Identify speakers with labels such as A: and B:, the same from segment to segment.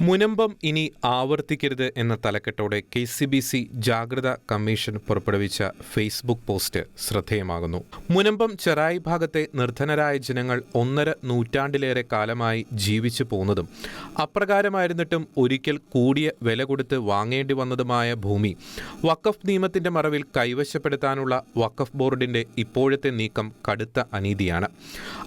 A: മുനമ്പം ഇനി ആവർത്തിക്കരുത് എന്ന തലക്കെട്ടോടെ കെ സി ബി സി ജാഗ്രത കമ്മീഷൻ പുറപ്പെടുവിച്ച ഫേസ്ബുക്ക് പോസ്റ്റ് ശ്രദ്ധേയമാകുന്നു. മുനമ്പം ചെറായി ഭാഗത്തെ നിർധനരായ ജനങ്ങൾ ഒന്നര നൂറ്റാണ്ടിലേറെ കാലമായി ജീവിച്ചു പോന്നതും അപ്രകാരമായിരുന്നിട്ടും ഒരിക്കൽ കൂടിയ വില കൊടുത്ത് വാങ്ങേണ്ടി വന്നതുമായ ഭൂമി വഖഫ് നിയമത്തിന്റെ മറവിൽ കൈവശപ്പെടുത്താനുള്ള വഖഫ് ബോർഡിന്റെ ഇപ്പോഴത്തെ നീക്കം കടുത്ത അനീതിയാണ്.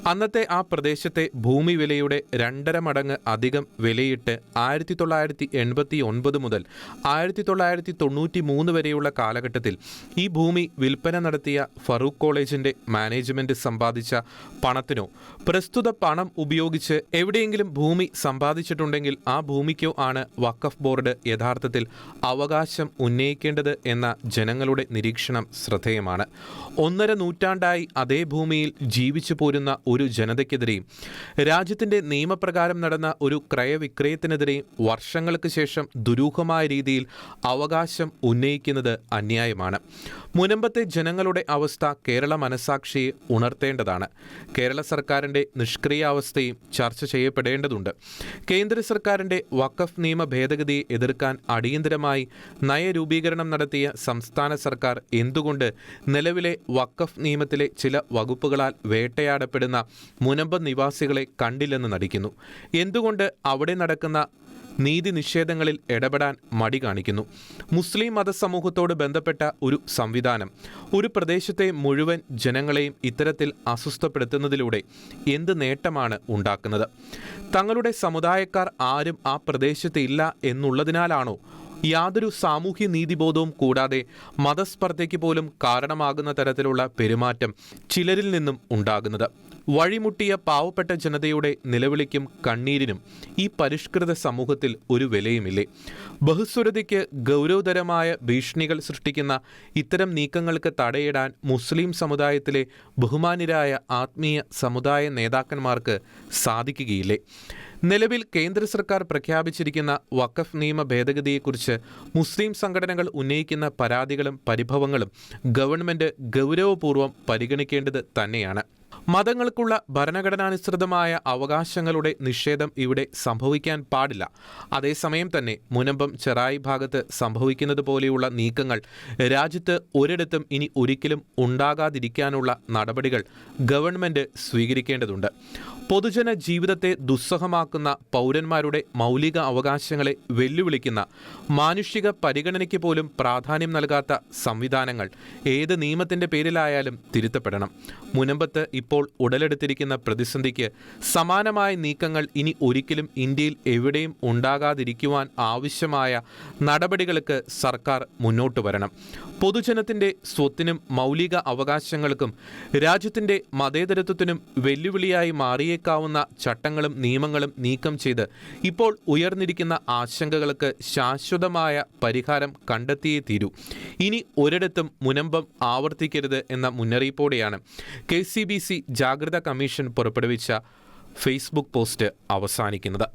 A: അന്നത്തെ ആ പ്രദേശത്തെ ഭൂമി വിലയുടെ രണ്ടര മടങ്ങ് അധികം വിലയിട്ട് ആയിരത്തി തൊള്ളായിരത്തി എൺപത്തി ഒൻപത് മുതൽ ആയിരത്തി തൊള്ളായിരത്തി തൊണ്ണൂറ്റി മൂന്ന് വരെയുള്ള കാലഘട്ടത്തിൽ ഈ ഭൂമി വിൽപ്പന നടത്തിയ ഫറൂഖ് കോളേജിന്റെ മാനേജ്മെന്റ് സമ്പാദിച്ച പണത്തിനോ പ്രസ്തുത പണം ഉപയോഗിച്ച് എവിടെയെങ്കിലും ഭൂമി സമ്പാദിച്ചിട്ടുണ്ടെങ്കിൽ ആ ഭൂമിക്കോ ആണ് വഖഫ് ബോർഡ് യഥാർത്ഥത്തിൽ അവകാശം ഉന്നയിക്കേണ്ടത് എന്ന ജനങ്ങളുടെ നിരീക്ഷണം ശ്രദ്ധേയമാണ്. ഒന്നര നൂറ്റാണ്ടായി അതേ ഭൂമിയിൽ ജീവിച്ചു പോരുന്ന ഒരു ജനതയ്ക്കെതിരെയും രാജ്യത്തിന്റെ നിയമപ്രകാരം നടന്ന ഒരു ക്രയവിക്രയത്തിനെതിരെയും വർഷങ്ങൾക്ക് ശേഷം ദുരൂഹമായ രീതിയിൽ അവകാശം ഉന്നയിക്കുന്നത് അന്യായമാണ്. മുനമ്പത്തെ ജനങ്ങളുടെ അവസ്ഥ കേരള മനസാക്ഷിയെ ഉണർത്തേണ്ടതാണ്. കേരള സർക്കാരിന്റെ നിഷ്ക്രിയാവസ്ഥയും ചർച്ച ചെയ്യപ്പെടേണ്ടതുണ്ട്. കേന്ദ്ര സർക്കാരിന്റെ വഖഫ് നിയമ ഭേദഗതിയെ എതിർക്കാൻ അടിയന്തരമായി നയരൂപീകരണം നടത്തിയ സംസ്ഥാന സർക്കാർ എന്തുകൊണ്ട് നിലവിലെ വഖഫ് നിയമത്തിലെ ചില വകുപ്പുകളാൽ വേട്ടയാടപ്പെടുന്ന മുനമ്പ നിവാസികളെ കണ്ടില്ലെന്ന് നടിക്കുന്നു? എന്തുകൊണ്ട് അവിടെ നടക്കുന്ന നീതി നിഷേധങ്ങളിൽ ഇടപെടാൻ മടി കാണിക്കുന്നു. മുസ്ലിം മതസമൂഹത്തോട് ബന്ധപ്പെട്ട ഒരു സംവിധാനം. ഒരു പ്രദേശത്തെ മുഴുവൻ ജനങ്ങളെയും ഇത്തരത്തിൽ അസ്വസ്ഥപ്പെടുത്തുന്നതിലൂടെ എന്ത് നേട്ടമാണ് ഉണ്ടാക്കുന്നത്? തങ്ങളുടെ സമുദായക്കാർ ആരും ആ പ്രദേശത്ത് ഇല്ല എന്നുള്ളതിനാലാണോ യാതൊരു സാമൂഹ്യ നീതിബോധവും കൂടാതെ മതസ്പർദ്ധയ്ക്ക് പോലും കാരണമാകുന്ന തരത്തിലുള്ള പെരുമാറ്റം ചിലരിൽ നിന്നും ഉണ്ടാകുന്നത്? വഴിമുട്ടിയ പാവപ്പെട്ട ജനതയുടെ നിലവിളിക്കും കണ്ണീരിനും ഈ പരിഷ്കൃത സമൂഹത്തിൽ ഒരു വിലയുമില്ലേ? ബഹുസ്വരതയ്ക്ക് ഗൗരവതരമായ ഭീഷണികൾ സൃഷ്ടിക്കുന്ന ഇത്തരം നീക്കങ്ങൾക്ക് തടയിടാൻ മുസ്ലിം സമുദായത്തിലെ ബഹുമാനിരായ ആത്മീയ സമുദായ നേതാക്കന്മാർക്ക് സാധിക്കുകയില്ലേ? നിലവിൽ കേന്ദ്ര സർക്കാർ പ്രഖ്യാപിച്ചിരിക്കുന്ന വഖഫ് നിയമ ഭേദഗതിയെക്കുറിച്ച് മുസ്ലിം സംഘടനകൾ ഉന്നയിക്കുന്ന പരാതികളും പരിഭവങ്ങളും ഗവൺമെന്റ് ഗൗരവപൂർവം പരിഗണിക്കേണ്ടത് തന്നെയാണ്. മതങ്ങൾക്കുള്ള ഭരണഘടനാനുസൃതമായ അവകാശങ്ങളുടെ നിഷേധം ഇവിടെ സംഭവിക്കാൻ പാടില്ല. അതേസമയം തന്നെ മുനമ്പം ചെറായി ഭാഗത്ത് സംഭവിക്കുന്നത് പോലെയുള്ള നീക്കങ്ങൾ രാജ്യത്ത് ഒരിടത്തും ഇനി ഒരിക്കലും ഉണ്ടാകാതിരിക്കാനുള്ള നടപടികൾ ഗവൺമെന്റ് സ്വീകരിക്കേണ്ടതുണ്ട്. പൊതുജന ജീവിതത്തെ ദുസ്സഹമാക്കുന്ന പൗരന്മാരുടെ മൗലിക അവകാശങ്ങളെ വെല്ലുവിളിക്കുന്ന മാനുഷിക പരിഗണനയ്ക്ക് പോലും പ്രാധാന്യം നൽകാത്ത സംവിധാനങ്ങൾ ഏത് നിയമത്തിന്റെ പേരിലായാലും തിരുത്തപ്പെടണം. മുനമ്പത്ത് ഇപ്പോൾ ഉടലെടുത്തിരിക്കുന്ന പ്രതിസന്ധിക്ക് സമാനമായ നീക്കങ്ങൾ ഇനി ഒരിക്കലും ഇന്ത്യയിൽ എവിടെയും ഉണ്ടാകാതിരിക്കുവാൻ ആവശ്യമായ നടപടികൾക്ക് സർക്കാർ മുന്നോട്ട് വരണം. പൊതുജനത്തിന്റെ സ്വത്തിനും മൗലിക അവകാശങ്ങൾക്കും രാജ്യത്തിന്റെ മതേതരത്വത്തിനും വെല്ലുവിളിയായി മാറിയേക്കാവുന്ന ചട്ടങ്ങളും നിയമങ്ങളും നീക്കം ചെയ്ത് ഇപ്പോൾ ഉയർന്നിരിക്കുന്ന ആശങ്കകൾക്ക് ശാശ്വതമായ പരിഹാരം കണ്ടെത്തിയേ തീരൂ. ഇനി ഒരിടത്തും മുനമ്പം ആവർത്തിക്കരുത് എന്ന മുന്നറിയിപ്പോടെയാണ് കെ സി ബി സി ജാഗ്രതാ കമ്മീഷൻ പുറപ്പെടുവിച്ച ഫേസ്ബുക്ക് പോസ്റ്റ് അവസാനിക്കുന്നത്.